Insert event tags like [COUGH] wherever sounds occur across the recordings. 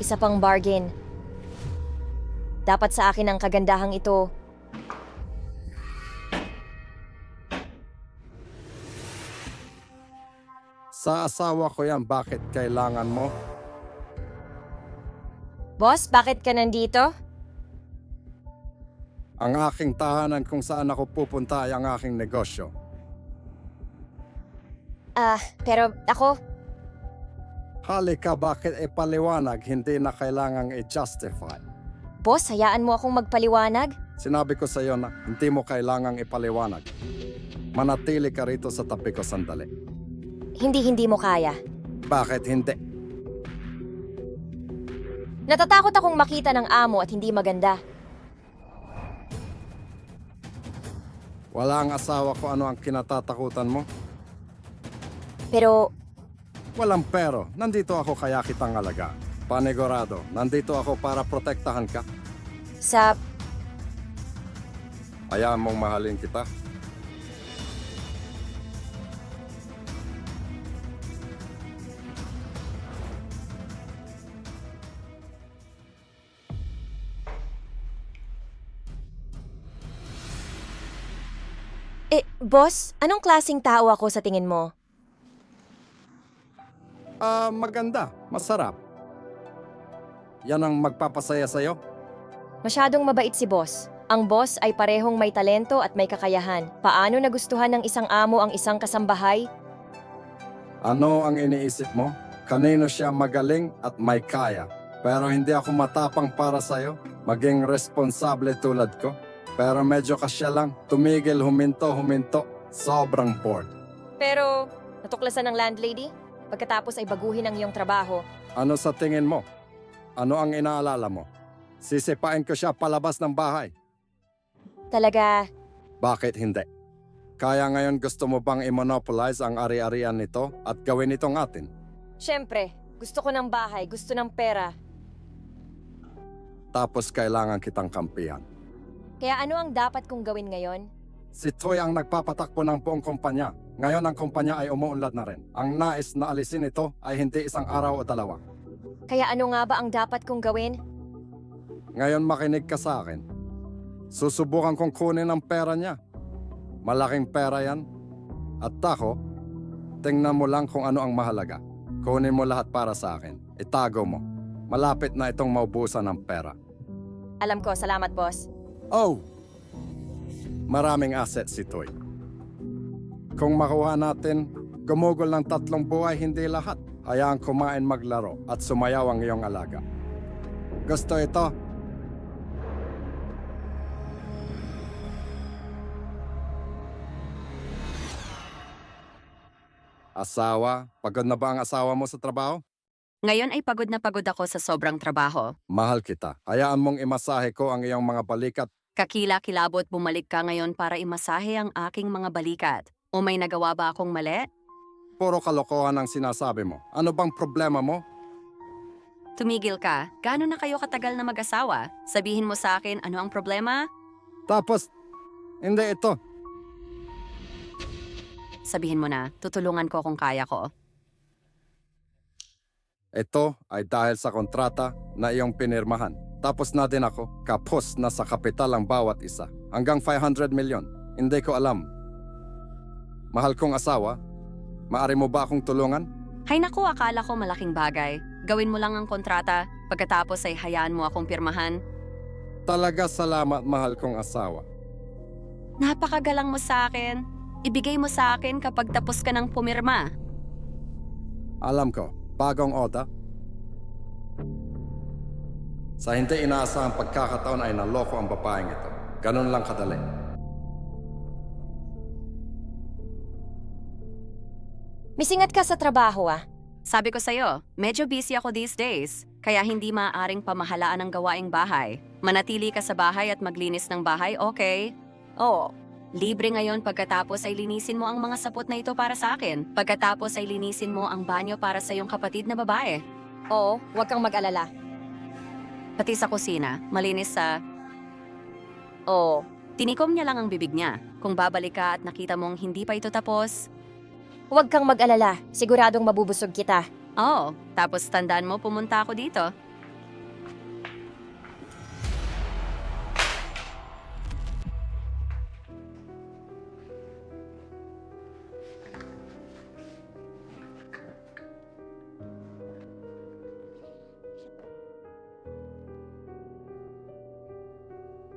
Isa pang bargain. Dapat sa akin ang kagandahang ito. Sa asawa ko yan, bakit kailangan mo? Boss, bakit ka nandito? Ang aking tahanan kung saan ako pupunta ay ang aking negosyo. Ah, pero ako, Halika, bakit ipaliwanag hindi na kailangang i-justify? boss, hayaan mo akong magpaliwanag? Sinabi ko sa iyo na hindi mo kailangang ipaliwanag. Manatili ka rito sa tabi ko sandali. Hindi, hindi mo kaya. Bakit hindi? Natatakot akong makita ng amo at hindi maganda. Wala ang asawa ko ano ang kinatatakutan mo? Pero, Walang pero, nandito ako kaya kitang alaga. Panigurado, nandito ako para protektahan ka. sa... Hayaan mong mahalin kita. Eh, boss, anong klasing tao ako sa tingin mo? Ah, maganda, masarap. Yan ang magpapasaya sa'yo? Masyadong mabait si boss. Ang boss ay parehong may talento at may kakayahan. Paano nagustuhan ng isang amo ang isang kasambahay? Ano ang iniisip mo? Kanino siya magaling at may kaya. Pero hindi ako matapang para sa'yo. Maging responsable tulad ko. Pero medyo kasya lang. Tumigil, huminto, huminto. Sobrang bored. Pero, natuklasan ng landlady? Pagkatapos ay baguhin ang iyong trabaho. Ano sa tingin mo? Ano ang inaalala mo? Sisipain ko siya palabas ng bahay. Talaga, Bakit hindi? Kaya ngayon gusto mo bang i-monopolize ang ari-arian nito at gawin itong atin? syempre, gusto ko ng bahay, gusto ng pera. Tapos kailangan kitang kampihan. Kaya ano ang dapat kong gawin ngayon? Si Toy ang nagpapatakbo ng buong kumpanya. Ngayon ang kumpanya ay umuunlad na rin. Ang nais na alisin ito ay hindi isang araw o dalawa. Kaya ano nga ba ang dapat kong gawin? Ngayon makinig ka sa akin. Susubukan kong kunin ang pera niya. Malaking pera yan. At ako, tingnan mo lang kung ano ang mahalaga. Kunin mo lahat para sa akin. Itago mo. Malapit na itong maubusan ng pera. Alam ko, salamat boss. Oh! Maraming asset si Toy. Kung makuha natin, gumugol ng tatlong buhay hindi lahat. Hayaan kumain maglaro at sumayaw ang iyong alaga. Gusto ito? Asawa, pagod na ba ang asawa mo sa trabaho? Ngayon ay pagod na pagod ako sa sobrang trabaho. Mahal kita. Hayaan mong imasahe ko ang iyong mga balikat Kakila-kilabot bumalik ka ngayon para imasahe ang aking mga balikat. O may nagawa ba akong mali? Puro kalokohan ang sinasabi mo. Ano bang problema mo? Tumigil ka. Gaano na kayo katagal na mag-asawa? Sabihin mo sa akin ano ang problema? Tapos, hindi ito. Sabihin mo na, tutulungan ko kung kaya ko. Ito ay dahil sa kontrata na iyong pinirmahan. Tapos na din ako, kapos na sa kapital ang bawat isa. Hanggang 500 milyon. Hindi ko alam. Mahal kong asawa, maari mo ba akong tulungan? Hay naku, akala ko malaking bagay. Gawin mo lang ang kontrata, pagkatapos ay hayaan mo akong pirmahan. Talaga salamat mahal kong asawa. Napakagalang mo sa akin. Ibigay mo sa akin kapag tapos ka ng pumirma. Alam ko, bagong oda. Sa hindi inaasahang pagkakataon ay naloko ang babaeng ito. Ganun lang kadali. Misingat ka sa trabaho ah. Sabi ko sa'yo, medyo busy ako these days, kaya hindi maaaring pamahalaan ang gawaing bahay. Manatili ka sa bahay at maglinis ng bahay, okay? Oo. Libre ngayon pagkatapos ay linisin mo ang mga sapot na ito para sa akin. Pagkatapos ay linisin mo ang banyo para sa iyong kapatid na babae. Oo, huwag kang mag-alala. Pati sa kusina, malinis sa... Oo. Tinikom niya lang ang bibig niya. Kung babalik ka at nakita mong hindi pa ito tapos, Huwag kang mag-alala. Siguradong mabubusog kita. Oo, oh, tapos tandaan mo pumunta ako dito.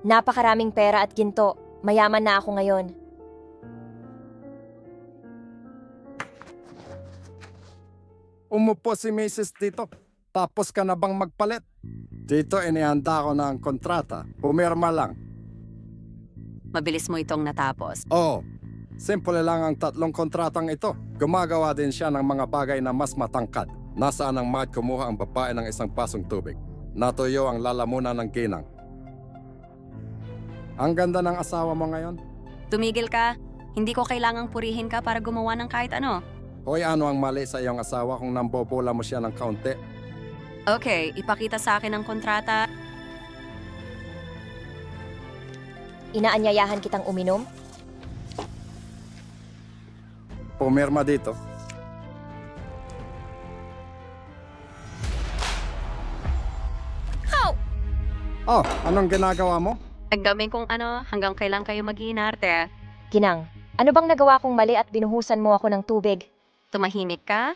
Napakaraming pera at ginto. Mayaman na ako ngayon. Umupo si Mrs. dito. Tapos ka na bang magpalit? Dito inihanda ko na ang kontrata. Pumirma lang. Mabilis mo itong natapos. Oo. Simple lang ang tatlong kontratang ito. Gumagawa din siya ng mga bagay na mas matangkad. Nasaan ang mat kumuha ang babae ng isang pasong tubig. Natuyo ang lalamunan ng ginang. Ang ganda ng asawa mo ngayon. Tumigil ka. Hindi ko kailangang purihin ka para gumawa ng kahit ano. Hoy, ano ang mali sa iyong asawa kung nambobola mo siya ng kaunti? Okay, ipakita sa akin ang kontrata. Inaanyayahan kitang uminom? Pumirma dito. How? Oh, anong ginagawa mo? Nagdami kung ano, hanggang kailan kayo mag-iinarte. Ginang, ano bang nagawa kong mali at binuhusan mo ako ng tubig? Tumahimik ka?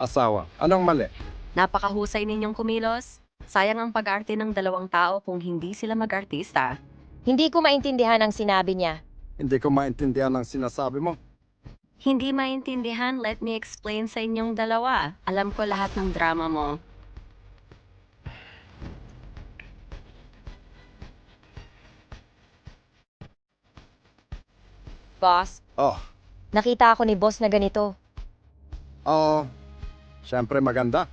Asawa, anong mali? Napakahusay ninyong kumilos. Sayang ang pag-arte ng dalawang tao kung hindi sila mag-artista. Hindi ko maintindihan ang sinabi niya. Hindi ko maintindihan ang sinasabi mo. Hindi maintindihan, let me explain sa inyong dalawa. Alam ko lahat ng drama mo. Boss, Oh, nakita ako ni boss na ganito. Oo. Siyempre maganda.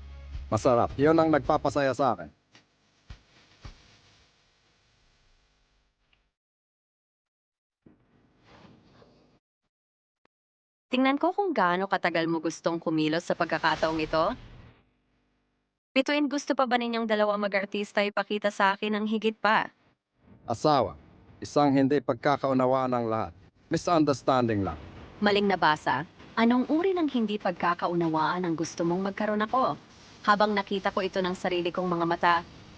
Masarap. Yun ang nagpapasaya sa akin. Tingnan ko kung gaano katagal mo gustong kumilos sa pagkakataong ito. Bituin gusto pa ba ninyong dalawa mag-artista ipakita sa akin ang higit pa? Asawa. Isang hindi pagkakaunawaan ng lahat. Misunderstanding lang. Maling nabasa, anong uri ng hindi pagkakaunawaan ang gusto mong magkaroon ako? Habang nakita ko ito ng sarili kong mga mata,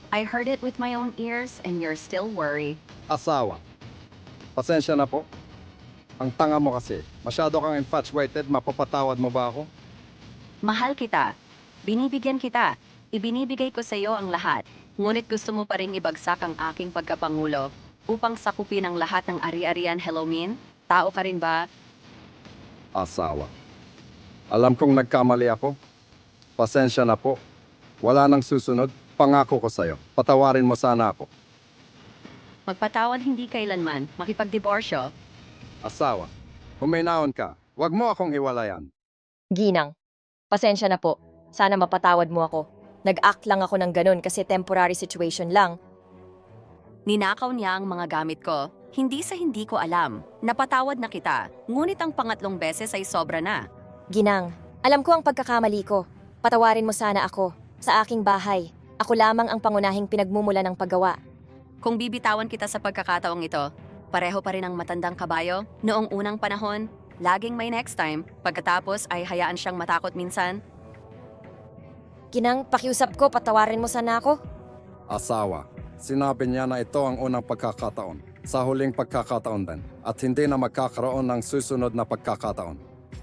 I heard it with my own ears and you're still worried. Asawa. Pasensya na po. Ang tanga mo kasi. Masyado kang infatuated. Mapapatawad mo ba ako? Mahal kita. Binibigyan kita. Ibinibigay ko sa iyo ang lahat. Ngunit gusto mo pa rin ibagsak ang aking pagkapangulo upang sakupin ang lahat ng ari-arian Hello Min? Tao ka rin ba? Asawa. Alam kong nagkamali ako. Pasensya na po. Wala nang susunod. Pangako ko sa'yo. Patawarin mo sana ako. Magpatawad hindi kailanman. Makipagdiborsyo. Asawa. Huminahon ka. Huwag mo akong hiwalayan. Ginang, pasensya na po. Sana mapatawad mo ako. Nag-act lang ako ng ganun kasi temporary situation lang. Ninakaw niya ang mga gamit ko. Hindi sa hindi ko alam. Napatawad na kita. Ngunit ang pangatlong beses ay sobra na. Ginang, alam ko ang pagkakamali ko. Patawarin mo sana ako. Sa aking bahay. Ako lamang ang pangunahing pinagmumula ng paggawa. Kung bibitawan kita sa pagkakataong ito, pareho pa rin ang matandang kabayo noong unang panahon. Laging may next time, pagkatapos ay hayaan siyang matakot minsan. Ginang, pakiusap ko, patawarin mo sana ako. Asawa. Sinabi niya na ito ang unang pagkakataon. Sa huling pagkakataon din. At hindi na magkakaroon ng susunod na pagkakataon.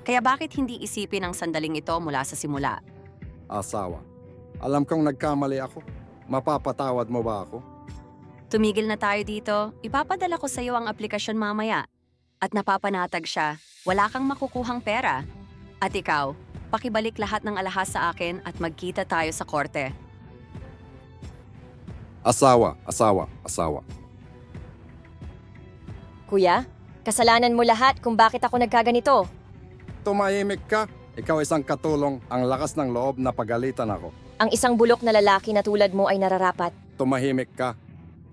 Kaya bakit hindi isipin ang sandaling ito mula sa simula? Asawa. Alam kong nagkamali ako. Mapapatawad mo ba ako? Tumigil na tayo dito. Ipapadala ko sa iyo ang aplikasyon mamaya. At napapanatag siya. Wala kang makukuhang pera. At ikaw, pakibalik lahat ng alahas sa akin at magkita tayo sa korte. Asawa, asawa, asawa. Kuya, kasalanan mo lahat kung bakit ako nagkaganito. Tumahimik ka. Ikaw isang katulong ang lakas ng loob na pagalitan ako. Ang isang bulok na lalaki na tulad mo ay nararapat. Tumahimik ka.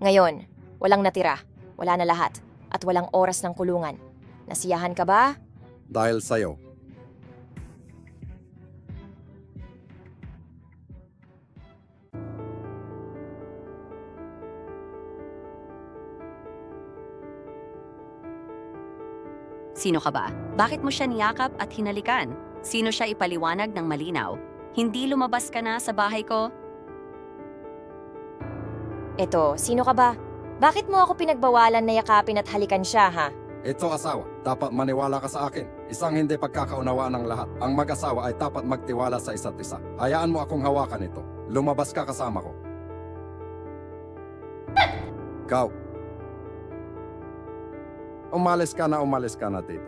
Ngayon, walang natira, wala na lahat, at walang oras ng kulungan. Nasiyahan ka ba? Dahil sa'yo. Sino ka ba? Bakit mo siya niyakap at hinalikan? Sino siya ipaliwanag ng malinaw? Hindi lumabas ka na sa bahay ko? Eto, sino ka ba? Bakit mo ako pinagbawalan na yakapin at halikan siya, ha? Ito asawa, dapat maniwala ka sa akin. Isang hindi pagkakaunawaan ng lahat. Ang mag-asawa ay dapat magtiwala sa isa't isa. Hayaan mo akong hawakan ito. Lumabas ka kasama ko. Ikaw. Umalis ka na, umalis ka na dito.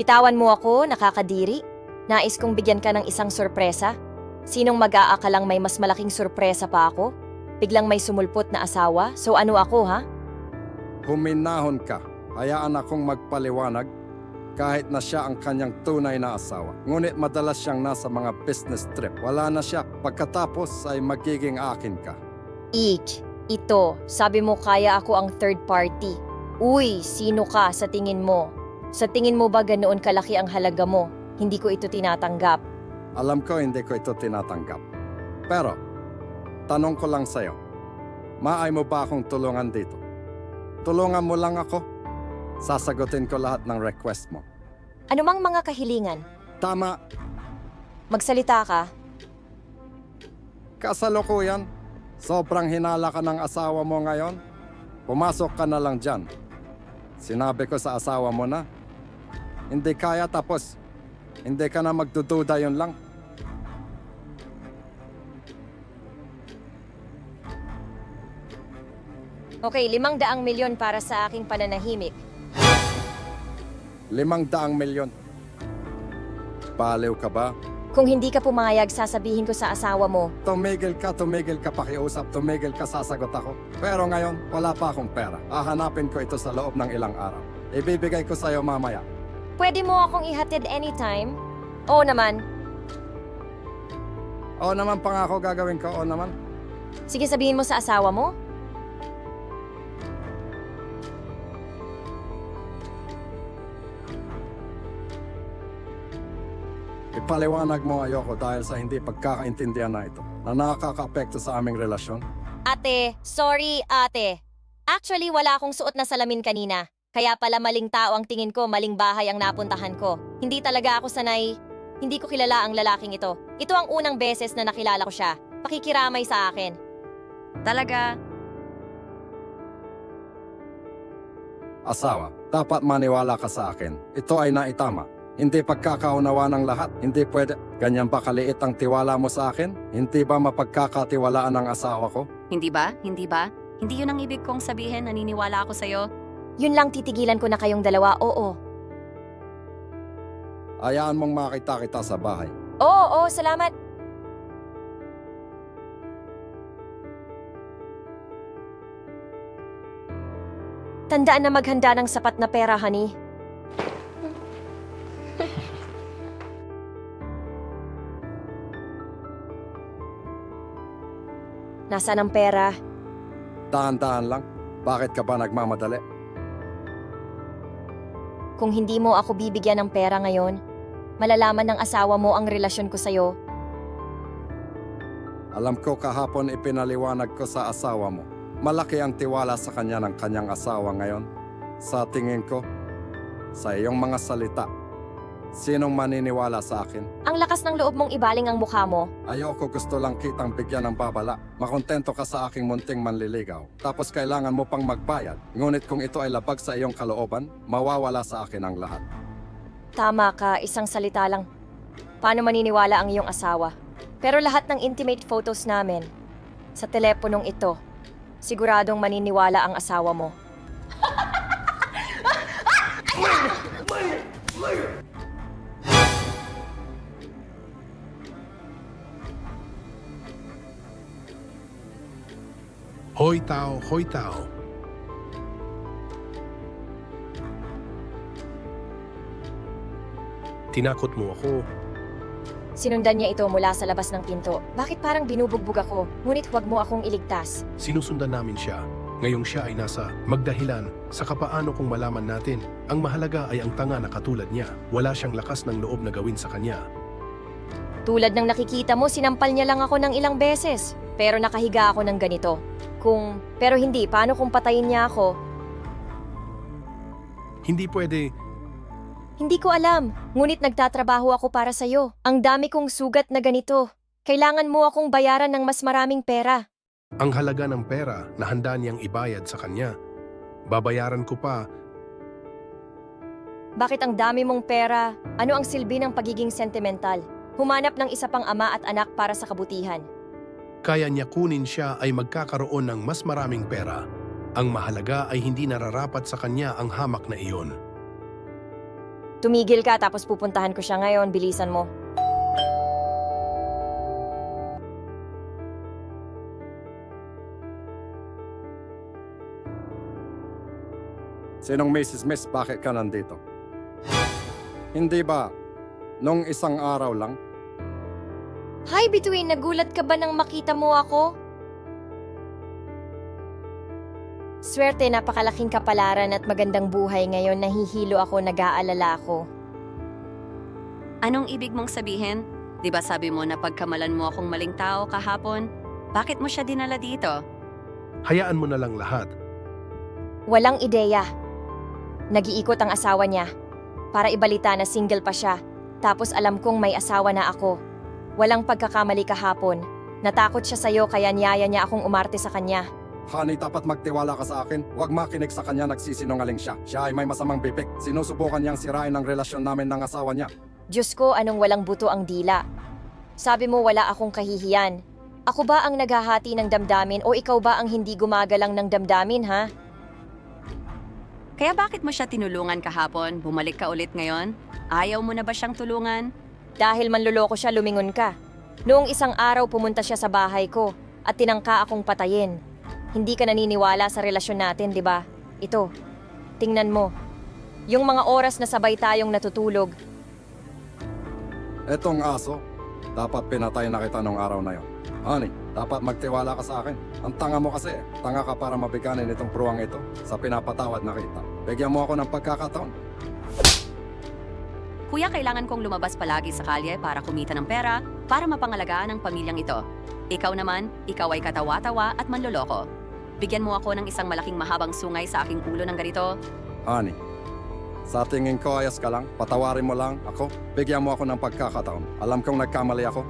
Bitawan mo ako, nakakadiri. Nais kong bigyan ka ng isang sorpresa. Sinong mag-aakalang may mas malaking sorpresa pa ako? Biglang may sumulpot na asawa, so ano ako ha? Huminahon ka. Hayaan akong magpaliwanag kahit na siya ang kanyang tunay na asawa. Ngunit madalas siyang nasa mga business trip. Wala na siya. Pagkatapos ay magiging akin ka. Ich, ito, sabi mo kaya ako ang third party. Uy, sino ka sa tingin mo? Sa tingin mo ba ganoon kalaki ang halaga mo? Hindi ko ito tinatanggap. Alam ko hindi ko ito tinatanggap. Pero, tanong ko lang sa'yo. Maay mo ba akong tulungan dito? Tulungan mo lang ako. Sasagutin ko lahat ng request mo. Anumang mga kahilingan, Tama, magsalita ka. kasalukuyan. Sobrang hinala ka ng asawa mo ngayon. Pumasok ka na lang dyan. Sinabi ko sa asawa mo na. Hindi kaya tapos. Hindi ka na magdududa yun lang. Okay, limang daang milyon para sa aking pananahimik. Limang daang milyon. Baliw ka ba? Kung hindi ka pumayag, sasabihin ko sa asawa mo, Tumigil ka, tumigil ka pakiusap, tumigil ka sasagot ako. Pero ngayon, wala pa akong pera. Hahanapin ko ito sa loob ng ilang araw. Ibibigay ko sa'yo mamaya. pwede mo akong ihatid anytime? Oo naman. O naman pangako gagawin ko, o naman. Sige sabihin mo sa asawa mo. Ipaliwanag mo ayoko dahil sa hindi pagkakaintindihan na ito na nakaka-apekto sa aming relasyon. Ate, sorry ate. Actually, wala akong suot na salamin kanina. Kaya pala maling tao ang tingin ko, maling bahay ang napuntahan ko. Hindi talaga ako sanay. Hindi ko kilala ang lalaking ito. Ito ang unang beses na nakilala ko siya. Pakikiramay sa akin. Talaga, Asawa, dapat maniwala ka sa akin. Ito ay naitama. Hindi pagkakaunawa ng lahat. Hindi pwede. Ganyan ba kaliit ang tiwala mo sa akin? Hindi ba mapagkakatiwalaan ng asawa ko? hindi ba? Hindi ba? Hindi yun ang ibig kong sabihin, naniniwala ako sa'yo. Yun lang titigilan ko na kayong dalawa, oo. Hayaan mong makita kita sa bahay. Oo, oo, salamat. Tandaan na maghanda ng sapat na pera, honey. Nasaan ang pera? Dahan-dahan lang. Bakit ka ba nagmamadali? Kung hindi mo ako bibigyan ng pera ngayon, malalaman ng asawa mo ang relasyon ko sa'yo. Alam ko kahapon ipinaliwanag ko sa asawa mo. Malaki ang tiwala sa kanya ng kanyang asawa ngayon. Sa tingin ko, sa iyong mga salita, sinong maniniwala sa akin? Ang lakas ng loob mong ibaling ang mukha mo. Ayoko gusto lang kitang bigyan ng babala. Makontento ka sa aking munting manliligaw. Tapos kailangan mo pang magbayad. Ngunit kung ito ay labag sa iyong kalooban, mawawala sa akin ang lahat. Tama ka, isang salita lang. Paano maniniwala ang iyong asawa? Pero lahat ng intimate photos namin, sa teleponong ito, siguradong maniniwala ang asawa mo. [LAUGHS] Hoy tao, hoy tao. Tinakot mo ako. Sinundan niya ito mula sa labas ng pinto. Bakit parang binubugbog ako? Ngunit huwag mo akong iligtas. Sinusundan namin siya. Ngayong siya ay nasa magdahilan sa kapaano kung malaman natin. Ang mahalaga ay ang tanga na katulad niya. Wala siyang lakas ng loob na gawin sa kanya. Tulad ng nakikita mo, sinampal niya lang ako ng ilang beses. Pero nakahiga ako ng ganito. Kung, pero hindi, paano kung patayin niya ako? Hindi pwede, Hindi ko alam, ngunit nagtatrabaho ako para sa'yo. Ang dami kong sugat na ganito. Kailangan mo akong bayaran ng mas maraming pera. ang halaga ng pera na handa niyang ibayad sa kanya. Babayaran ko pa Bakit ang dami mong pera? Ano ang silbi ng pagiging sentimental? Humanap ng isa pang ama at anak para sa kabutihan. Kaya niya kunin siya ay magkakaroon ng mas maraming pera. Ang mahalaga ay hindi nararapat sa kanya ang hamak na iyon. Tumigil ka tapos pupuntahan ko siya ngayon. Bilisan mo. Sinong Mrs. Miss, bakit ka nandito? Hindi ba, nung isang araw lang, Hi, Bituin! Nagulat ka ba nang makita mo ako? Swerte, napakalaking kapalaran at magandang buhay ngayon. Nahihilo ako, nag-aalala ako. Anong ibig mong sabihin? Di ba sabi mo na pagkamalan mo akong maling tao kahapon? Bakit mo siya dinala dito? Hayaan mo na lang lahat. Walang ideya. Nag-iikot ang asawa niya. Para ibalita na single pa siya. Tapos alam kong may asawa na ako. Walang pagkakamali kahapon. Natakot siya sa'yo kaya niyaya niya akong umarte sa kanya. Honey, dapat magtiwala ka sa akin. Huwag makinig sa kanya, nagsisinungaling siya. Siya ay may masamang bibig. Sinusubukan niyang sirain ang relasyon namin ng asawa niya. Diyos ko, anong walang buto ang dila. Sabi mo wala akong kahihiyan. Ako ba ang naghahati ng damdamin o ikaw ba ang hindi gumagalang ng damdamin, ha? Kaya bakit mo siya tinulungan kahapon? Bumalik ka ulit ngayon? Ayaw mo na ba siyang tulungan? Dahil manluloko siya, lumingon ka. Noong isang araw pumunta siya sa bahay ko at tinangka akong patayin. Hindi ka naniniwala sa relasyon natin, di ba? Ito, tingnan mo. Yung mga oras na sabay tayong natutulog, Etong aso, dapat pinatay na kita nung araw na yon. Honey, dapat magtiwala ka sa akin. Ang tanga mo kasi, tanga ka para mabiganin itong pruwang ito sa pinapatawad na kita. Bigyan mo ako ng pagkakataon. Kuya, kailangan kong lumabas palagi sa kalye para kumita ng pera para mapangalagaan ang pamilyang ito. Ikaw naman, ikaw ay katawa-tawa at manloloko. Bigyan mo ako ng isang malaking mahabang sungay sa aking ulo ng ganito. Honey, sa tingin ko ayos ka lang, patawarin mo lang ako, bigyan mo ako ng pagkakataon. Alam kong nagkamali ako.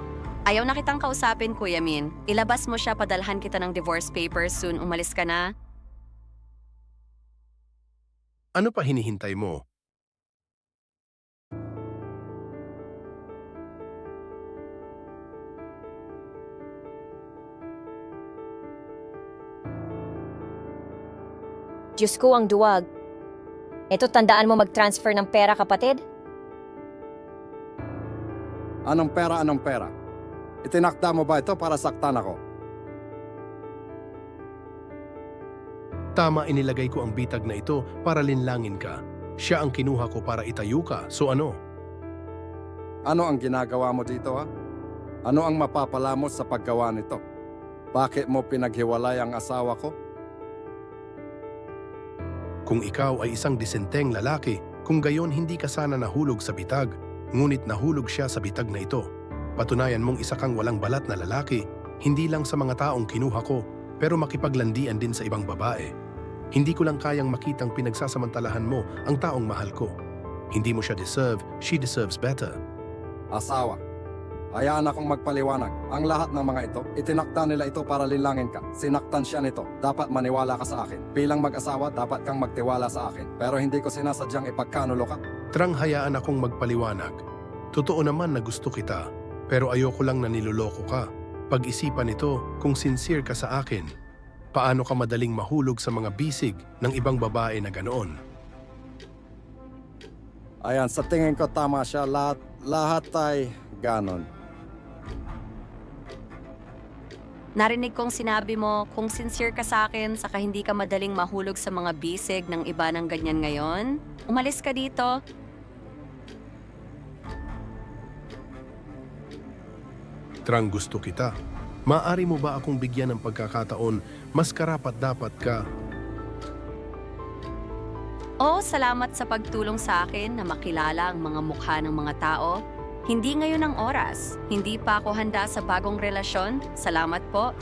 Ayaw na kitang kausapin, Kuya Min. Ilabas mo siya, padalhan kita ng divorce papers soon umalis ka na. Ano pa hinihintay mo? Diyos ko ang duwag. Ito, tandaan mo mag-transfer ng pera, kapatid? Anong pera, anong pera? Itinakda mo ba ito para saktan ako? Tama inilagay ko ang bitag na ito para linlangin ka. Siya ang kinuha ko para itayo ka. So ano? Ano ang ginagawa mo dito ha? Ano ang mapapala mo sa paggawa nito? Bakit mo pinaghiwalay ang asawa ko? Kung ikaw ay isang disenteng lalaki, kung gayon hindi ka sana nahulog sa bitag, ngunit nahulog siya sa bitag na ito. Patunayan mong isa kang walang balat na lalaki, hindi lang sa mga taong kinuha ko, pero makipaglandian din sa ibang babae. Hindi ko lang kayang makitang pinagsasamantalahan mo ang taong mahal ko. Hindi mo siya deserve, she deserves better. Asawa. Hayaan akong magpaliwanag. Ang lahat ng mga ito, itinakda nila ito para linlangin ka. Sinaktan siya nito. Dapat maniwala ka sa akin. Bilang mag-asawa, dapat kang magtiwala sa akin. Pero hindi ko sinasadyang ipagkanulo ka. Trang hayaan akong magpaliwanag. Totoo naman na gusto kita, pero ayoko lang na niloloko ka. Pag-isipan ito kung sincere ka sa akin. Paano ka madaling mahulog sa mga bisig ng ibang babae na ganoon? Ayan, sa tingin ko tama siya. Lahat, lahat ay ganon. Narinig kong sinabi mo, kung sincere ka sa akin, saka hindi ka madaling mahulog sa mga bisig ng iba ng ganyan ngayon, umalis ka dito. Trang gusto kita. Maari mo ba akong bigyan ng pagkakataon mas karapat dapat ka Oh, salamat sa pagtulong sa akin na makilala ang mga mukha ng mga tao. Hindi ngayon ang oras. Hindi pa ako handa sa bagong relasyon. Salamat po.